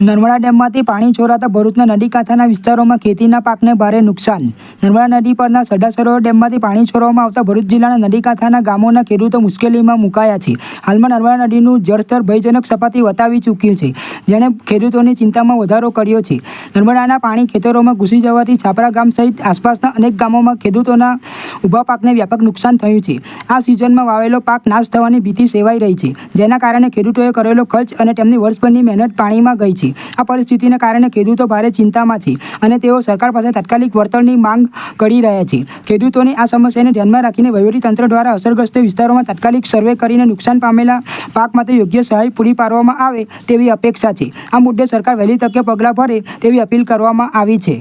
નર્મદા ડેમમાંથી પાણી છોરાતા ભરૂચના નદી કાંઠાના વિસ્તારોમાં ખેતીના પાકને ભારે નુકસાન. નર્મદા નદી પરના સરદાર સરોવર ડેમમાંથી પાણી છોડવામાં આવતા ભરૂચ જિલ્લાના નદી કાંઠાના ગામોના ખેડૂતો મુશ્કેલીમાં મુકાયા છે. હાલમાં નર્મદા નદીનું જળસ્તર ભયજનક સપાટી વટાવી ચૂક્યું છે. જેણે ખેડૂતોની ચિંતામાં વધારો કર્યો છે. નર્મદાના પાણી ખેતરોમાં ઘૂસી જવાથી છાપરા ગામ સહિત આસપાસના અનેક ગામોમાં ખેડૂતોના ઊભા પાકને વ્યાપક નુકસાન થયું છે. આ સિઝનમાં વાવેલો પાક નાશ થવાની ભીતિ સેવાઈ રહી છે. જેના કારણે ખેડૂતોએ કરેલો ખર્ચ અને તેમની વર્ષભરની મહેનત પાણીમાં ગઈ છે. આ પરિસ્થિતિને કારણે ખેડૂતો ભારે ચિંતામાં છે અને તેઓ સરકાર પાસે તાત્કાલિક વળતરની માંગ કરી રહ્યા છે. ખેડૂતોની આ સમસ્યાને ધ્યાનમાં રાખીને વહીવટીતંત્ર દ્વારા અસરગ્રસ્ત વિસ્તારોમાં તાત્કાલિક સર્વે કરીને નુકસાન પામેલા પાક માટે યોગ્ય સહાય પૂરી પાડવામાં આવે તેવી અપેક્ષા છે. આ મુદ્દે સરકાર વહેલી તકે પગલાં ભરે તેવી અપીલ કરવામાં આવી છે.